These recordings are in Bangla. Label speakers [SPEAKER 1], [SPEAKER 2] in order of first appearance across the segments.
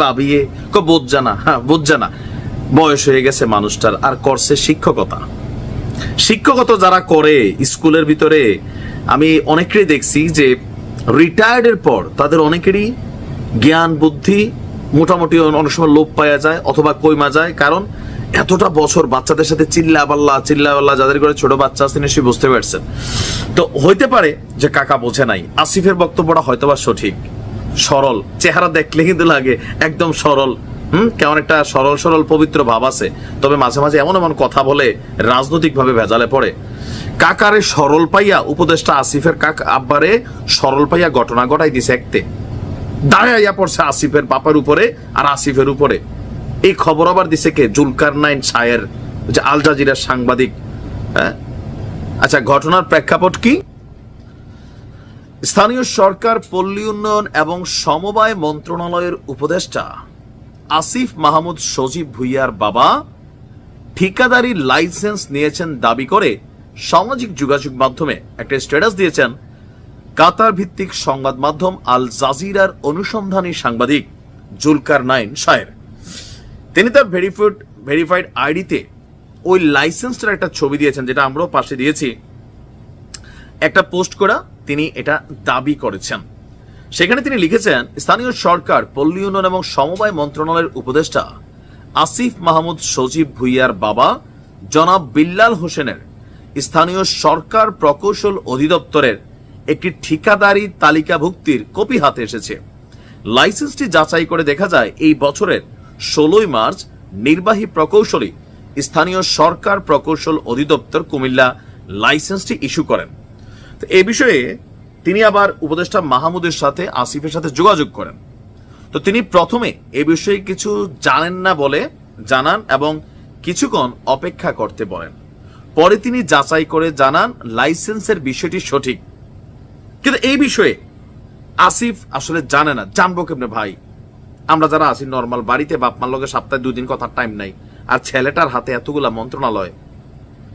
[SPEAKER 1] ভাবিয়ে ক বোঝ জানা হ্যাঁ বোঝ জানা বয়স হয়ে গেছে মানুষটার, আর করছে শিক্ষকতা। শিক্ষকতা যারা করে স্কুলের ভিতরে, আমি অনেকেরই দেখছি যে রিটায়ার্ডের পর তাদের অনেকেরই জ্ঞান, বুদ্ধি মোটামুটি অনেক সময় লোপ পাওয়া যায় অথবা কইমা যায়। কারণ এতটা বছর বাচ্চাদের সাথে চিল্লা পাল্লা চিল্লা পাল্লা যাদের করে ছোট বাচ্চা আছে নিশ্চয়ই বুঝতে পারছেন। তো হইতে পারে যে কাকা বোঝে নাই। আসিফের বক্তব্যটা হয়তোবা সঠিক। সরল। চেহারা দেখলে কিন্তু লাগে একদম সরল। হুম? কেমন একটা সরল সরল পবিত্র ভাব আছে। তবে মাঝে মাঝে এমন এমন কথা বলে রাজনৈতিক ভাবে ভেজালে পড়ে। কাকারে সরল পাইয়া উপদেষ্টা আসিফের কাক আব্বারে সরল পাইয়া ঘটনা ঘটাই দিছে একতে। দাঁড়াইয়া পড়ছে আসিফের বাপার উপরে আর আসিফের উপরে। এই খবর আবার দিছে কে? জুলকার নাইন শায়ের যে আল জাজিরার সাংবাদিক। হ্যাঁ? আচ্ছা ঘটনার প্রেক্ষাপট কি? স্থানীয় সরকার, পল্লী উন্নয়ন এবং সমবায় মন্ত্রণালয়ের উপদেষ্টা আসিফ মাহমুদ সজীব ভুইয়ার বাবা ঠিকাদারি লাইসেন্স নিয়েছেন দাবি করে সামাজিক যোগাযোগ মাধ্যমে একটা স্ট্যাটাস দিয়েছেন কাতার ভিত্তিক সংবাদ মাধ্যম আল জাজিরার অনুসন্ধানী সাংবাদিক জুলকার নাইন শায়ের। তিনি তার ভেরিফাইড ভেরিফাইড আইডিতে ওই লাইসেন্সটার একটা ছবি দিয়েছেন, যেটা আমরাও পাশে দিয়েছি। একটা পোস্ট করা তিনি এটা দাবি করেছেন। সেখানে তিনি লিখেছেন, স্থানীয় সরকার, পল্লী উন্নয়ন এবং সমবায় মন্ত্রণালয়ের উপদেষ্টা আসিফ মাহমুদ সজীব ভুইয়ার বাবা, জনাব বিল্লাল হোসেনের স্থানীয় সরকার প্রকৌশল অধিদপ্তরের একটি ঠিকাদারি তালিকাভুক্তির কপি হাতে এসেছে। লাইসেন্সটি যাচাই করে দেখা যায়, এই বছরের ষোলোই মার্চ নির্বাহী প্রকৌশলী স্থানীয় সরকার প্রকৌশল অধিদপ্তর কুমিল্লা লাইসেন্সটি ইস্যু করেন। তো এই বিষয়ে তিনি আবার উপদেষ্টা মাহমুদের সাথে, আসিফের সাথে যোগাযোগ করেন। তো তিনি প্রথমে এ বিষয়ে কিছু জানেন না বলে জানান এবং কিছুক্ষণ অপেক্ষা করতে বলেন। পরে তিনি যাচাই করে জানান লাইসেন্সের বিষয়টি সঠিক। কিন্তু এই বিষয়ে আসিফ আসলে জানে না। জানব কেমনে ভাই? আমরা যারা আছি নর্মাল বাড়িতে বাপ মার লগে সপ্তাহে দুদিন কথার টাইম নাই। আর ছেলেটার হাতে এতগুলা মন্ত্রণালয়।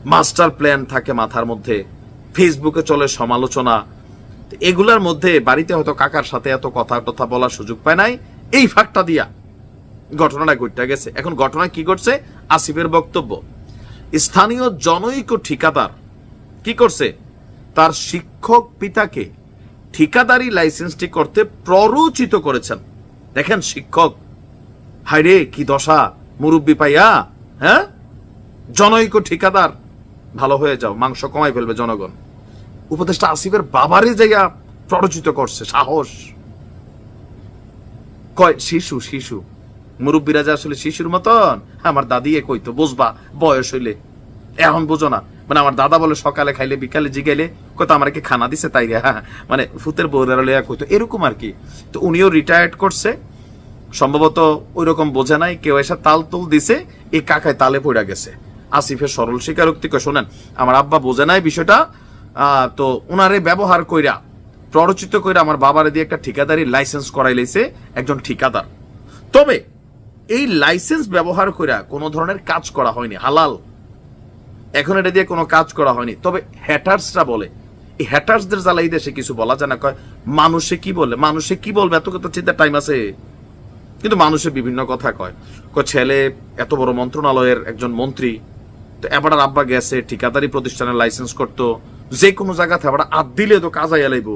[SPEAKER 1] মাস্টার প্ল্যান থাকে মাথার মধ্যে। ফেসবুকে চলে সমালোচনা। এগুলার মধ্যে বাড়িতে হয়তো কাকার সাথে এত কথা টথা বলার সুযোগ পায় নাই। এই ফাঁকটা দিয়া ঘটনাটা ঘটতে গেছে। এখন ঘটনা কি করছে আসিফের বক্তব্য। স্থানীয় জনৈক ঠিকাদার কি করছে? তার শিক্ষক পিতাকে ঠিকাদারি লাইসেন্সটি করতে প্ররোচিত করেছেন। দেখেন শিক্ষক। হাইরে কি দশা। মুরব্বী পাইয়া হ্যাঁ? জনৈক ঠিকাদার। ভালো হয়ে যাও, মাংস কমাই ফেলবে জনগণ। উপদেষ্টা আসিফের বাবারই জায়গা প্ররোচিত করছে, সাহস। কয়, শিশু শিশু। মুরব্বীরা যে আসলে শিশুর মতন, আমার দাদি এ কইতো বুঝবা, বয়স হইলে। এখন বুঝো না মানে আমার দাদা বলে সকালে খাইলে, বিকালে জিগাইলে কত আমার কি খানা দিছে তাই হ্যাঁ মানে ফুতের বউরা লইয়া কইতো, এরকম আর কি। তো উনিও রিটায়ার্ড করছে, সম্ভবত ওই রকম বোঝে নাই, কেউ এসে তাল তুল দিছে, এই কাকায় তালে পড়া গেছে। আসিফের সরল স্বীকারোক্তি কয়, শোনেন, আমার আব্বা বোঝে নাই বিষয়টা তো ওনারে ব্যবহার কইরা, প্ররোচিত কইরা আমার বাবারে দিয়ে একটা ঠিকাদারি লাইসেন্স করাই লাইছে একজন ঠিকাদার। তবে এই লাইসেন্স ব্যবহার কইরা কোনো ধরনের কাজ করা হয়নি, হালাল। এখন এটা দিয়ে কোনো কাজ করা হয়নি। তবে হ্যাটার্সরা বলে, এই হ্যাটার্সদের জ্বালা এই দেশে কিছু বলা যায় না, কয়, মানুষে কি বলে মানুষে কি বলবে? এত কথা চিন্তা টাইম আছে। কিন্তু মানুষে বিভিন্ন কথা কয়। কয়, ছেলে, এত বড় মন্ত্রণালয়ের একজন মন্ত্রী তো এবার আব্বা গেছে, ঠিকাদারি প্রতিষ্ঠানের লাইসেন্স করতো যে কোনো জায়গাতে আবার আদ দিলে তো কাজ আইয়া লাইব।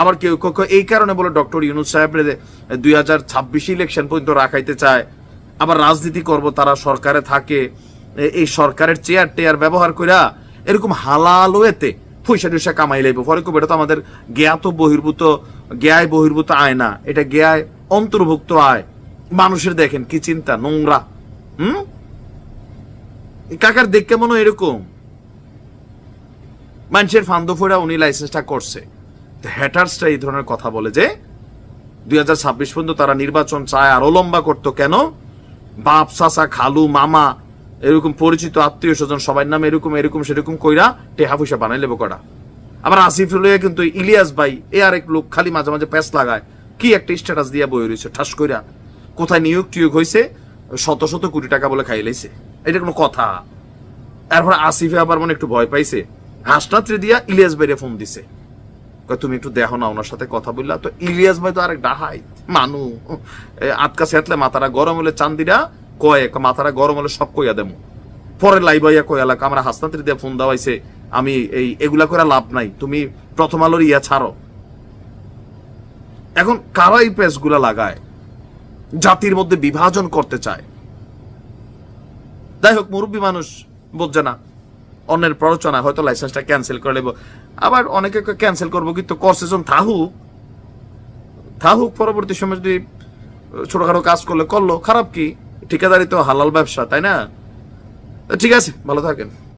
[SPEAKER 1] আবার কেউ কেউ এই কারণে বলে ডক্টর ইউনুস সাহেব দুই হাজার ছাব্বিশ ইলেকশন পর্যন্ত রাখাইতে চায়, আবার রাজনীতি করব, তারা সরকারে থাকে এই সরকারের চেয়ার টেয়ার ব্যবহার কইরা এরকম হালাল ওয়েতে পয়সা টুসা কামাই লাইব। পরে কবে এটা তো আমাদের জ্ঞাত বহির্ভূত, জ্ঞায় বহির্ভূত আয় না, এটা জ্ঞায় অন্তর্ভুক্ত আয়। মানুষের দেখেন কি চিন্তা, নোংরা। হুম? কাকার দেখতে মনে এরকম। মানুষের ফান্দো ফোড়া উনি লাইসেন্সটা করছে। হ্যাটার্সটা এই ধরনের কথা বলে যে, দুই পর্যন্ত তারা নির্বাচন চায় আরও লম্বা করতো কেন? বাপ, চাচা, খালু, মামা, এরকম পরিচিত আত্মীয় স্বজন সবার নামে এরকম এরকম, সেরকম কইরা টেহা পয়সা বানাই লেবো কটা। আবার আসিফ লইয়া কিন্তু ইলিয়াস ভাই, এ আরেক লোক খালি মাঝে মাঝে প্যাস লাগায়। কি একটা স্ট্যাটাস দিয়া বই রয়েছে, ঠাস কইরা। কোথায় নিয়োগ টিয়োগ হয়েছে শত শত কোটি টাকা বলে খাই লাইছে। এটা কোনো কথা। এরপর আসিফে আবার মনে একটু ভয় পাইছে। হাসনাত্রে দিয়া ইলিয়াস ভাইরে ফোন দিছে। তুমি একটু দেখো না ওনার সাথে কথা বললা? তো ইলিয়াস ভাই তো আরেক ডাহাই মানু। আটকা সেতলে মাথাটা গরম হলে চান্দিরা কয় কয়, মাথাটা গরম হলে সব কইয়া দেবো পরে লাইভ আইয়া কই এলাকা আমরা হাসনাত্রী দিয়ে ফোন দেওয়াইছে আমি এই এগুলা করে লাভ নাই তুমি প্রথম আলোর ইয়া ছাড়ো। এখন কারা এই পেজগুলা লাগায়? জাতির মধ্যে বিভাজন করতে চায়। যাই হোক মুরব্বী মানুষ বুঝছে না। অন্যের প্ররোচনা, হয়তো লাইসেন্সটা ক্যান্সেল করে নেব। আবার অনেকে ক্যান্সেল করব, কিন্তু করসেজন থাহুক থাহুক পরবর্তী সময় যদি ছোটখাটো কাজ করলে, করল, খারাপ কি? ঠিকাদারি তো হালাল ব্যবসা, তাই না? ঠিক আছে, ভালো থাকেন।